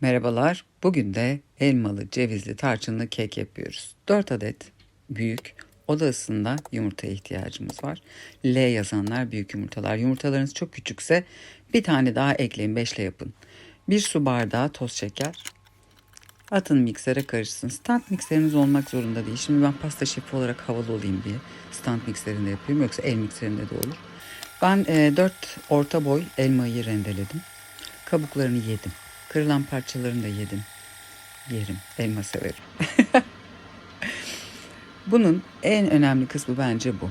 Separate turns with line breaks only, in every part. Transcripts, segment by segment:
Merhabalar. Bugün de elmalı, cevizli, tarçınlı kek yapıyoruz. 4 adet büyük oda ısısında yumurtaya ihtiyacımız var. L yazanlar büyük yumurtalar. Yumurtalarınız çok küçükse bir tane daha ekleyin. 5 ile yapın. 1 su bardağı toz şeker. Atın miksere karışsın. Stand mikseriniz olmak zorunda değil. Şimdi ben pasta şefi olarak havalı olayım diye stand mikserinde yapıyorum. Yoksa el mikserinde de olur. Ben e, 4 orta boy elmayı rendeledim. Kabuklarını yedim. Kırılan parçalarını da yedim. Yerim. Elma severim. Bunun en önemli kısmı bence bu.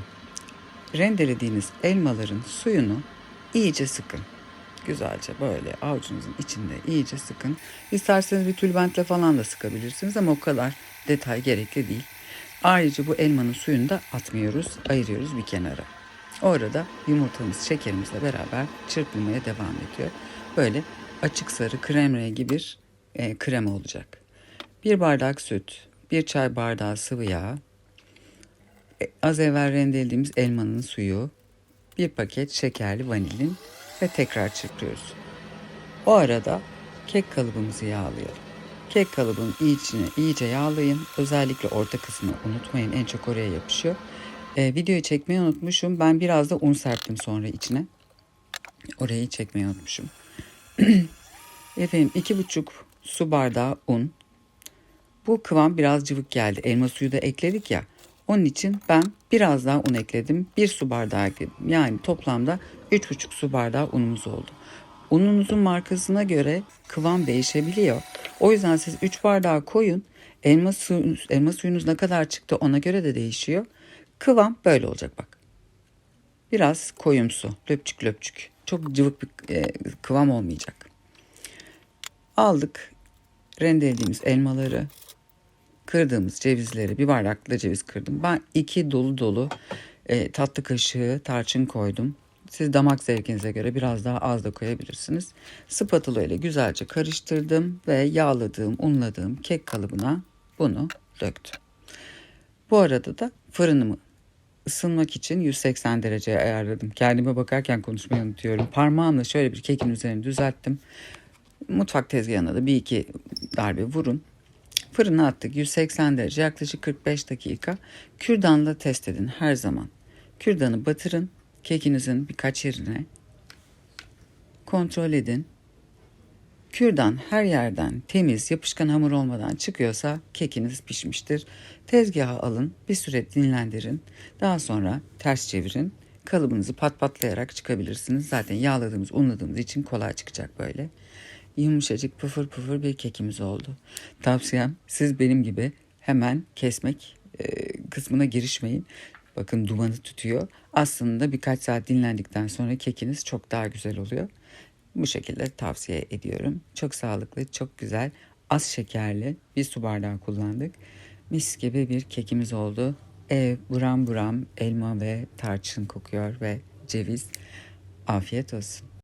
Rendelediğiniz elmaların suyunu iyice sıkın. Güzelce böyle avucunuzun içinde iyice sıkın. İsterseniz bir tülbentle falan da sıkabilirsiniz ama o kadar detay gerekli değil. Ayrıca bu elmanın suyunu da atmıyoruz, ayırıyoruz bir kenara. O arada yumurtamız şekerimizle beraber çırpılmaya devam ediyor. Böyle açık sarı krem rengi bir e, krema olacak. Bir bardak süt, bir çay bardağı sıvı yağ, e, az evvel rendelediğimiz elmanın suyu, bir paket şekerli vanilin ve tekrar çırpıyoruz. O arada kek kalıbımızı yağlayalım. Kek kalıbın içine iyice yağlayın. Özellikle orta kısmını unutmayın. En çok oraya yapışıyor. Ee, videoyu çekmeyi unutmuşum. Ben biraz da un serptim sonra içine. Orayı çekmeyi unutmuşum. Efendim iki buçuk su bardağı un. Bu kıvam biraz cıvık geldi. Elma suyu da ekledik ya. Onun için ben biraz daha un ekledim. Bir su bardağı ekledim. Yani toplamda üç buçuk su bardağı unumuz oldu. Ununuzun markasına göre kıvam değişebiliyor. O yüzden siz 3 bardağı koyun. Elma suyunuz, elma suyunuz ne kadar çıktı ona göre de değişiyor. Kıvam böyle olacak bak. Biraz koyumsu, löpçük löpçük. Çok cıvık bir e, kıvam olmayacak. Aldık rendelediğimiz elmaları, kırdığımız cevizleri, bir bardakla ceviz kırdım. Ben iki dolu dolu e, tatlı kaşığı tarçın koydum. Siz damak zevkinize göre biraz daha az da koyabilirsiniz. Spatula ile güzelce karıştırdım ve yağladığım, unladığım kek kalıbına bunu döktüm. Bu arada da fırınımı ısınmak için 180 dereceye ayarladım. Kendime bakarken konuşmayı unutuyorum. Parmağımla şöyle bir kekin üzerini düzelttim. Mutfak tezgahına da bir iki darbe vurun. Fırına attık 180 derece yaklaşık 45 dakika. Kürdanla test edin her zaman. Kürdanı batırın kekinizin birkaç yerine. Kontrol edin. Kürdan her yerden temiz, yapışkan hamur olmadan çıkıyorsa kekiniz pişmiştir. Tezgaha alın, bir süre dinlendirin. Daha sonra ters çevirin. Kalıbınızı pat patlayarak çıkabilirsiniz. Zaten yağladığımız, unladığımız için kolay çıkacak böyle. Yumuşacık pıfır pıfır bir kekimiz oldu. Tavsiyem siz benim gibi hemen kesmek e, kısmına girişmeyin. Bakın dumanı tutuyor. Aslında birkaç saat dinlendikten sonra kekiniz çok daha güzel oluyor. Bu şekilde tavsiye ediyorum. Çok sağlıklı, çok güzel, az şekerli bir su bardağı kullandık. Mis gibi bir kekimiz oldu. Ev buram buram elma ve tarçın kokuyor ve ceviz. Afiyet olsun.